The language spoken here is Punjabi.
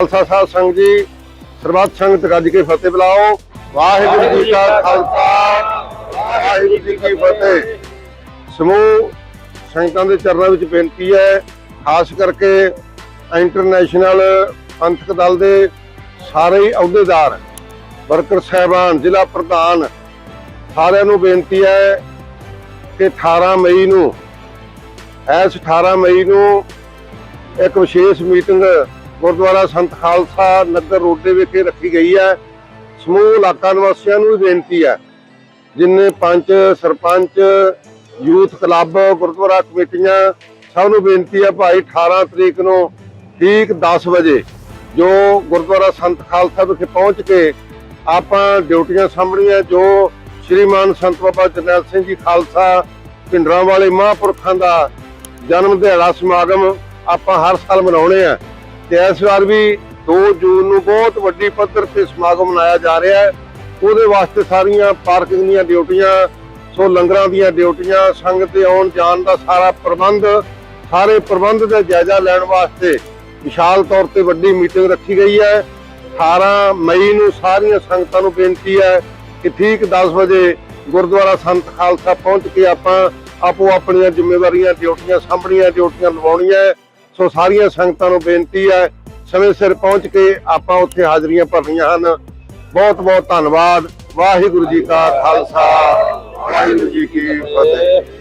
ਖਾਲਸਾ ਸਾਹਿਬ ਸੰਗ ਜੀ, ਸਰਬੱਤ ਸੰਗਤ ਗੱਜ ਕੇ ਫਤਿਹ ਬੁਲਾਓ। ਵਾਹਿਗੁਰੂ ਜੀ ਕਾ ਖਾਲਸਾ, ਵਾਹਿਗੁਰੂ ਜੀ ਕੀ ਫਤਿਹ। ਸਮੂਹ ਸੰਗਤਾਂ ਦੇ ਚਰਨਾਂ ਵਿੱਚ ਬੇਨਤੀ ਹੈ, ਖਾਸ ਕਰਕੇ ਇੰਟਰਨੈਸ਼ਨਲ ਪੰਥਕ ਦਲ ਦੇ ਸਾਰੇ ਹੀ ਅਹੁਦੇਦਾਰ, ਵਰਕਰ ਸਹਿਬਾਨ, ਜ਼ਿਲ੍ਹਾ ਪ੍ਰਧਾਨ, ਸਾਰਿਆਂ ਨੂੰ ਬੇਨਤੀ ਹੈ ਕਿ 18 ਮਈ ਨੂੰ ਐਸ 18 ਮਈ ਨੂੰ ਇੱਕ ਵਿਸ਼ੇਸ਼ ਮੀਟਿੰਗ ਗੁਰਦੁਆਰਾ ਸੰਤ ਖਾਲਸਾ ਨਗਰ ਰੋਡ ਦੇ ਵਿਖੇ ਰੱਖੀ ਗਈ ਹੈ। ਸਮੂਹ ਇਲਾਕਾ ਨਿਵਾਸੀਆਂ ਨੂੰ ਵੀ ਬੇਨਤੀ ਹੈ, ਜਿੰਨੇ ਪੰਚ, ਸਰਪੰਚ, ਯੂਥ ਕਲੱਬ, ਗੁਰਦੁਆਰਾ ਕਮੇਟੀਆਂ, ਸਭ ਨੂੰ ਬੇਨਤੀ ਹੈ ਭਾਈ 18 ਤਰੀਕ ਨੂੰ ਠੀਕ 10 ਵਜੇ ਜੋ ਗੁਰਦੁਆਰਾ ਸੰਤ ਖਾਲਸਾ ਵਿਖੇ ਪਹੁੰਚ ਕੇ ਆਪਾਂ ਡਿਊਟੀਆਂ ਸਾਂਭਣੀਆਂ, ਜੋ ਸ਼੍ਰੀਮਾਨ ਸੰਤ ਬਾਬਾ ਜਰਨੈਲ ਸਿੰਘ ਜੀ ਖਾਲਸਾ ਪਿੰਡਰਾਂ ਵਾਲੇ ਮਹਾਂਪੁਰਖਾਂ ਦਾ ਜਨਮ ਦਿਹਾੜਾ ਸਮਾਗਮ ਆਪਾਂ ਹਰ ਸਾਲ ਮਨਾਉਣੇ ਆ। ਤੇ ਇਸ ਵਾਰ ਵੀ 2 ਜੂਨ ਨੂੰ ਬਹੁਤ ਵੱਡੀ ਪੱਧਰ ਤੇ ਸਮਾਗਮ ਮਨਾਇਆ ਜਾ ਰਿਹਾ ਹੈ। ਉਹਦੇ ਵਾਸਤੇ ਸਾਰੀਆਂ ਪਾਰਕਿੰਗ ਦੀਆਂ ਡਿਊਟੀਆਂ, ਸੋ ਲੰਗਰਾਂ ਦੀਆਂ ਡਿਊਟੀਆਂ ਸੰਗਤ ਦੇ ਆਉਣ ਜਾਣ ਦਾ ਸਾਰਾ ਪ੍ਰਬੰਧ, ਸਾਰੇ ਪ੍ਰਬੰਧ ਦਾ ਜਾਇਜ਼ਾ ਲੈਣ ਵਾਸਤੇ ਵਿਸ਼ਾਲ ਤੌਰ ਤੇ ਵੱਡੀ ਮੀਟਿੰਗ ਰੱਖੀ ਗਈ ਹੈ। 18 ਮਈ ਨੂੰ ਸਾਰੀਆਂ ਸੰਗਤਾਂ ਨੂੰ ਬੇਨਤੀ ਹੈ ਕਿ ਠੀਕ 10 ਵਜੇ ਗੁਰਦੁਆਰਾ ਸੰਤ ਖਾਲਸਾ ਪਹੁੰਚ ਕੇ ਆਪਾਂ ਆਪੋ ਆਪਣੀਆਂ ਜ਼ਿੰਮੇਵਾਰੀਆਂ, ਡਿਊਟੀਆਂ, ਸਾਂਭਣੀਆਂ ਡਿਊਟੀਆਂ ਲਵਾਉਣੀਆਂ ਸੋ ਸਾਰੀਆਂ ਸੰਗਤਾਂ ਨੂੰ ਬੇਨਤੀ ਹੈ, ਸਮੇਂ ਸਿਰ ਪਹੁੰਚ ਕੇ ਆਪਾਂ ਉੱਥੇ ਹਾਜ਼ਰੀਆਂ ਭਰਨੀਆਂ ਹਨ। ਬਹੁਤ ਬਹੁਤ ਧੰਨਵਾਦ। ਵਾਹਿਗੁਰੂ ਜੀ ਕਾ ਖਾਲਸਾ। ਵਾਹਿਗੁਰੂ ਜੀ ਕੀ ਫਤਿਹ।